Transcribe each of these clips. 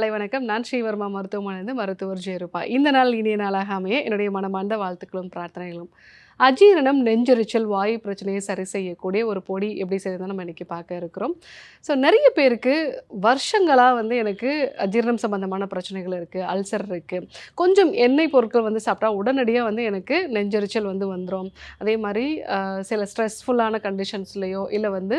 காலை வணக்கம். நான் ஸ்ரீவர்மா மருத்துவமனைந்து மருத்துவர் ஜெயரூபா. இந்த நாள் இனிய நாளாக அமைய என்னுடைய மனமார்ந்த வாழ்த்துக்களும் பிரார்த்தனைகளும். அஜீரணம் நெஞ்செரிச்சல் வாயு பிரச்சனையை சரி செய்யக்கூடிய ஒரு பொடி எப்படி செய்யறதுன்னு நம்ம இன்றைக்கி பார்க்க இருக்கிறோம். ஸோ நிறைய பேருக்கு வருஷங்களாக வந்து எனக்கு அஜீரணம் சம்பந்தமான பிரச்சனைகள் இருக்குது அல்சர் இருக்குது கொஞ்சம் எண்ணெய் பொருட்கள் வந்து சாப்பிட்டா உடனடியாக வந்து எனக்கு நெஞ்செரிச்சல் வந்து வந்துடும் அதே மாதிரி சில ஸ்ட்ரெஸ்ஃபுல்லான கண்டிஷன்ஸ்லேயோ இல்லை வந்து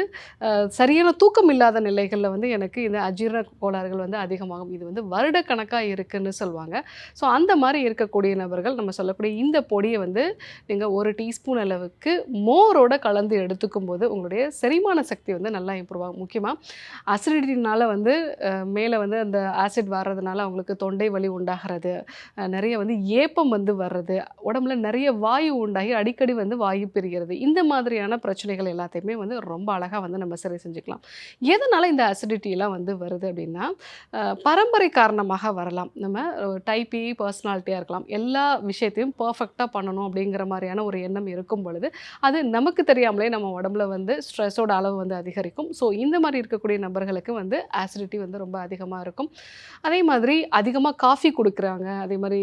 சரியான தூக்கம் இல்லாத நிலைகளில் வந்து எனக்கு இந்த அஜீரண கோளாறுகள் வந்து அதிகமாகும். இது வந்து வருடக்கணக்காக இருக்குன்னு சொல்லுவாங்க. ஸோ அந்த மாதிரி இருக்கக்கூடிய நபர்கள் நம்ம சொல்லக்கூடிய இந்த பொடியை வந்து நீங்கள் ஒரு டீஸ்பூன் அளவுக்கு மோரோட கலந்து எடுத்துக்கும் போது உங்களுடைய செரிமான சக்தி வந்து நல்லா இம்ப்ரூவ் ஆகும். முக்கியமாக அசிடிட்டினால் வந்து மேலே வந்து அந்த ஆசிட் வர்றதுனால அவங்களுக்கு தொண்டை வலி உண்டாகிறது நிறைய வந்து ஏப்பம் வந்து வர்றது உடம்புல நிறைய வாயு உண்டாகி அடிக்கடி வந்து வாயு பிரிகிறது இந்த மாதிரியான பிரச்சனைகள் எல்லாத்தையுமே வந்து ரொம்ப அழகாக வந்து நம்ம சரி செஞ்சுக்கலாம். எதனால் இந்த அசிடிட்டிலாம் வந்து வருது அப்படின்னா பரம்பரை காரணமாக வரலாம். நம்ம டைப்பி பர்சனாலிட்டியாக இருக்கலாம். எல்லா விஷயத்தையும் பர்ஃபெக்டாக பண்ணணும் அப்படிங்கிற மாதிரியான ஒரு எண்ணம் இருக்கும் பொழுது அது நமக்கு தெரியாமலே நம்ம உடம்புல வந்து ஸ்ட்ரெஸ்ஸோட அளவு வந்து அதிகரிக்கும். ஸோ இந்த மாதிரி இருக்கக்கூடிய நபர்களுக்கு வந்து ஆசிடிட்டி வந்து ரொம்ப அதிகமாக இருக்கும். அதே மாதிரி அதிகமாக காஃபி கொடுக்குறாங்க. அதே மாதிரி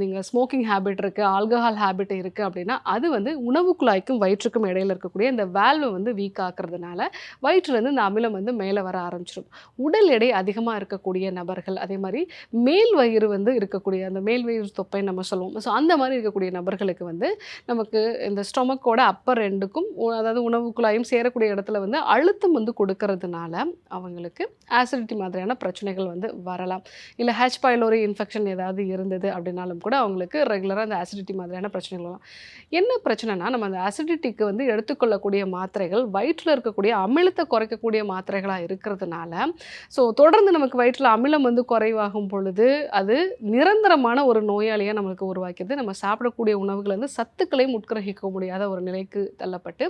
நீங்கள் ஸ்மோக்கிங் ஹேபிட் இருக்குது ஆல்கஹால் ஹேபிட் இருக்குது அப்படின்னா அது வந்து உணவு குழாய்க்கும் வயிற்றுக்கும் இடையில இருக்கக்கூடிய இந்த வேல்வை வந்து வீக் ஆக்குறதுனால வயிற்றுலேருந்து இந்த அமிலம் வந்து மேலே வர ஆரம்பிச்சிடும் உடல் எடை அதிகமாக இருக்கக்கூடிய நபர்கள் அதே மாதிரி மேல் வயிறு வந்து இருக்கக்கூடிய அந்த மேல் வயிறு தொப்பை நம்ம சொல்லுவோம். ஸோ அந்த மாதிரி இருக்கக்கூடிய நபர்களுக்கு வந்து நமக்கு இந்த ஸ்டொமக்கோட அப்பர் ரெண்டுக்கும் அதாவது உணவு குழாயும் சேரக்கூடிய இடத்துல வந்து அழுத்தம் வந்து கொடுக்கறதுனால அவங்களுக்கு ஆசிடிட்டி மாதிரியான பிரச்சனைகள் வந்து வரலாம். இல்லை ஹேச் பைலோரி இன்ஃபெக்ஷன் ஏதாவது இருந்தது அப்படின்னாலும் கூட அவங்களுக்கு ரெகுலராக அந்த ஆசிடிட்டி மாதிரியான பிரச்சனைகள் வரலாம் என்ன பிரச்சனைனா நம்ம அந்த அசிடிட்டிக்கு வந்து எடுத்துக்கொள்ளக்கூடிய மாத்திரைகள் வயிற்றில் இருக்கக்கூடிய அமிலத்தை குறைக்கக்கூடிய மாத்திரைகளாக இருக்கிறதுனால ஸோ தொடர்ந்து நமக்கு வயிற்றில் அமிலம் வந்து குறைவாகும் பொழுது அது நிரந்தரமான ஒரு நோயாளியாக நம்மளுக்கு உருவாக்கியது. நம்ம சாப்பிடக்கூடிய உணவுகள் வந்து சத்துக்களையும் உட்கிரகிக்க முடியாத ஒரு நிலைக்கு தள்ளப்பட்டு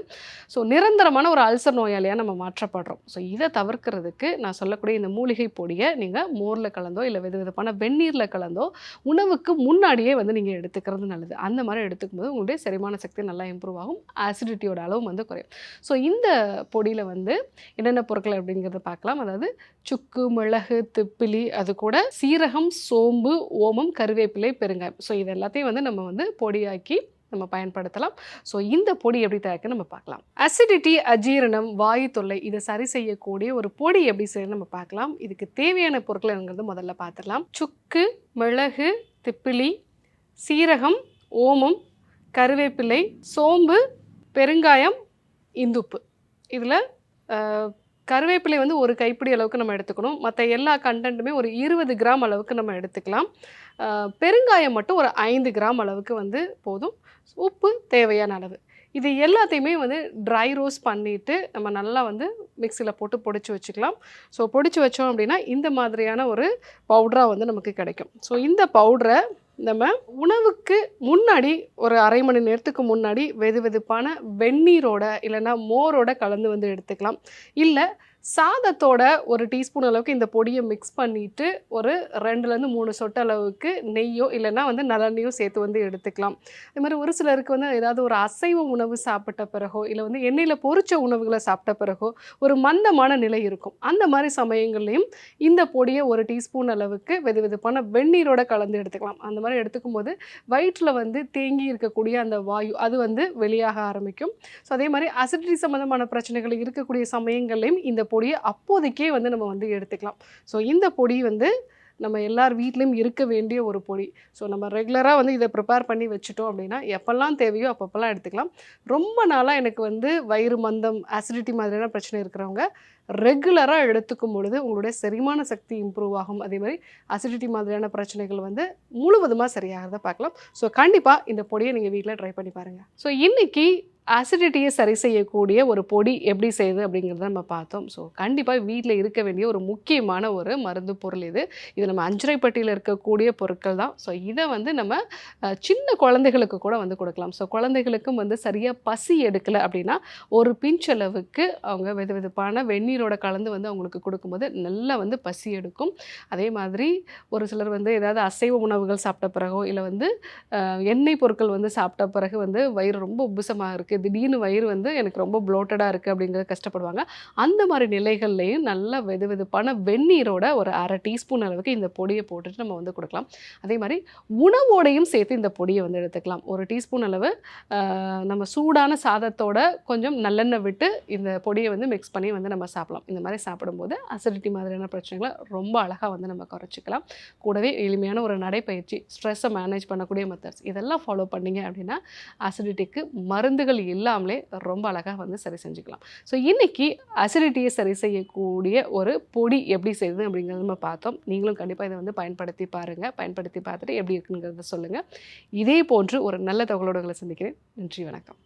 ஸோ நிரந்தரமான ஒரு அல்சர் நோயாளியாக நம்ம மாற்றப்படுறோம். ஸோ இதை தவிர்க்கிறதுக்கு நான் சொல்லக்கூடிய இந்த மூலிகை பொடியை நீங்கள் மோரில் கலந்தோ இல்லை வித விதமான வெந்நீரில் கலந்தோ உணவுக்கு முன்னாடியே வந்து நீங்கள் எடுத்துக்கிறது நல்லது. அந்த மாதிரி எடுத்துக்கும் போது உங்களுடைய செரிமான சக்தி நல்லா இம்ப்ரூவ் ஆகும் ஆசிடிட்டியோட அளவும் வந்து குறையும். ஸோ இந்த பொடியில் வந்து என்னென்ன பொருட்கள் அப்படிங்கிறத பார்க்கலாம். அதாவது சுக்கு மிளகு திப்பிலி அது கூட சீரகம் சோம்பு ஓமம் கருவேப்பிலை பெருங்காயம். ஸோ இது எல்லாத்தையும் வந்து நம்ம வந்து பொடியாக்கி நம்ம பயன்படுத்தலாம். ஸோ இந்த பொடி எப்படி தயாரிக்க நம்ம பார்க்கலாம். அசிடிட்டி அஜீரணம் வாயு தொல்லை இதை சரி செய்யக்கூடிய ஒரு பொடி எப்படி செய்யணும் நம்ம பார்க்கலாம். இதுக்கு தேவையான பொருட்கள் என்னங்கிறது முதல்ல பார்த்துடலாம். சுக்கு மிளகு திப்பிலி சீரகம் ஓமம் கருவேப்பிலை சோம்பு பெருங்காயம் இந்துப்பு. இதில் கருவேப்பிலை வந்து ஒரு கைப்பிடி அளவுக்கு நம்ம எடுத்துக்கணும். மற்ற எல்லா கண்டென்ட்டுமே ஒரு இருபது கிராம் அளவுக்கு நம்ம எடுத்துக்கலாம். பெருங்காயம் மட்டும் ஒரு ஐந்து கிராம் அளவுக்கு வந்து போதும். உப்பு தேவையான அளவு. இது எல்லாத்தையுமே வந்து ட்ரை ரோஸ் பண்ணிவிட்டு நம்ம நல்லா வந்து மிக்சியில் போட்டு பொடிச்சு வச்சுக்கலாம். ஸோ பொடிச்சு வச்சோம் அப்படின்னா இந்த மாதிரியான ஒரு பவுடராக வந்து நமக்கு கிடைக்கும். ஸோ இந்த பவுடரை நம்ம உணவுக்கு முன்னாடி ஒரு அரை மணி நேரத்துக்கு முன்னாடி வெது வெதுப்பான வெந்நீரோட இல்லைன்னா மோரோட கலந்து வந்து எடுத்துக்கலாம். இல்லை சாதத்தோட ஒரு டீஸ்பூன் அளவுக்கு இந்த பொடியை மிக்ஸ் பண்ணிவிட்டு ஒரு ரெண்டுலேருந்து மூணு சொட்டு அளவுக்கு நெய்யோ இல்லைன்னா வந்து நலனையோ சேர்த்து வந்து எடுத்துக்கலாம். அது மாதிரி ஒரு சிலருக்கு வந்து ஏதாவது ஒரு அசைவ உணவு சாப்பிட்ட பிறகோ இல்லை வந்து எண்ணெயில் பொறிச்ச உணவுகளை சாப்பிட்ட பிறகோ ஒரு மந்தமான நிலை இருக்கும். அந்த மாதிரி சமயங்கள்லையும் இந்த பொடியை ஒரு டீஸ்பூன் அளவுக்கு வெது வெதுப்பான வெந்நீரோட கலந்து எடுத்துக்கலாம். அந்த மாதிரி எடுத்துக்கும் போது வயிற்றில் வந்து தேங்கி இருக்கக்கூடிய அந்த வாயு அது வந்து வெளியாக ஆரம்பிக்கும். ஸோ அதே மாதிரி அசிடிட்டி சம்மந்தமான பிரச்சனைகள் இருக்கக்கூடிய சமயங்கள்லையும் இந்த பொடியை அப்போதைக்கே வந்து நம்ம வந்து எடுத்துக்கலாம். ஸோ இந்த பொடி வந்து நம்ம எல்லார் வீட்லேயும் இருக்க வேண்டிய ஒரு பொடி. ஸோ நம்ம ரெகுலராக வந்து இதை ப்ரிப்பேர் பண்ணி வச்சுட்டோம் அப்படின்னா எப்போல்லாம் தேவையோ அப்பப்போல்லாம் எடுத்துக்கலாம். ரொம்ப நாளாக எனக்கு வந்து வயிறு மந்தம் அசிடிட்டி மாதிரியான பிரச்சனை இருக்கிறவங்க ரெகுலராக எடுத்துக்கும் பொழுது உங்களுடைய செரிமான சக்தி இம்ப்ரூவ் ஆகும். அதே மாதிரி அசிடிட்டி மாதிரியான பிரச்சனைகள் வந்து முழுவதுமாக சரியாகிறத பார்க்கலாம். ஸோ கண்டிப்பாக இந்த பொடியை நீங்கள் வீட்டில் ட்ரை பண்ணி பாருங்கள் ஸோ இன்றைக்கி அசிடிட்டியை சரி செய்யக்கூடிய ஒரு பொடி எப்படி செய்யுது அப்படிங்கிறத நம்ம பார்த்தோம். ஸோ கண்டிப்பாக வீட்டில் இருக்க வேண்டிய ஒரு முக்கியமான ஒரு மருந்து பொருள் இது. இது நம்ம அஞ்சரைப்பட்டியில் இருக்கக்கூடிய பொருட்கள் தான். ஸோ இதை வந்து நம்ம சின்ன குழந்தைகளுக்கு கூட வந்து கொடுக்கலாம். ஸோ குழந்தைகளுக்கும் வந்து சரியாக பசி எடுக்கலை அப்படின்னா ஒரு பிஞ்ச் அளவுக்கு அவங்க வெது வெதுப்பான வெந்நீரோட கலந்து வந்து அவங்களுக்கு கொடுக்கும்போது நல்லா வந்து பசி எடுக்கும். அதே மாதிரி ஒரு சிலர் வந்து ஏதாவது அசைவ உணவுகள் சாப்பிட்ட பிறகோ இல்லை வந்து எண்ணெய் பொருட்கள் வந்து சாப்பிட்ட பிறகு வந்து வயிறு ரொம்ப உப்புசமாக இருக்குது இருக்குது திடீர்னு வயிறு வந்து எனக்கு ரொம்ப ப்ளோட்டடாக இருக்குது அப்படிங்கிறத கஷ்டப்படுவாங்க. அந்த மாதிரி நிலைகள்லையும் நல்ல வெது வெதுப்பான வெந்நீரோட ஒரு அரை டீஸ்பூன் அளவுக்கு இந்த பொடியை போட்டுட்டு நம்ம வந்து கொடுக்கலாம். அதே மாதிரி உணவோடையும் சேர்த்து இந்த பொடியை வந்து எடுத்துக்கலாம். ஒரு டீஸ்பூன் அளவு நம்ம சூடான சாதத்தோட கொஞ்சம் நல்லெண்ணெய் விட்டு இந்த பொடியை வந்து மிக்ஸ் பண்ணி வந்து நம்ம சாப்பிடலாம். இந்த மாதிரி சாப்பிடும்போது அசிடிட்டி மாதிரியான பிரச்சனைகளை ரொம்ப அழகாக வந்து நம்ம குறைச்சிக்கலாம். கூடவே எளிமையான ஒரு நடைப்பயிற்சி ஸ்ட்ரெஸ்ஸை மேனேஜ் பண்ணக்கூடிய மெத்தட்ஸ் இதெல்லாம் ஃபாலோ பண்ணீங்க அப்படின்னா அசிடிட்டிக்கு மருந்துகள் இல்லாமலே ரொம்ப அழகாக வந்து சரி செஞ்சுக்கலாம். ஸோ இன்னைக்கு அசிடிட்டியை சரி செய்யக்கூடிய ஒரு பொடி எப்படி செய்யுது அப்படிங்கிறத நம்ம பார்த்தோம். நீங்களும் கண்டிப்பாக இதை வந்து பயன்படுத்தி பாருங்கள் பயன்படுத்தி பார்த்துட்டு எப்படி இருக்குங்கிறத சொல்லுங்கள் இதே போன்று ஒரு நல்ல தகவலோடு உங்களை சந்திக்கிறேன். நன்றி வணக்கம்.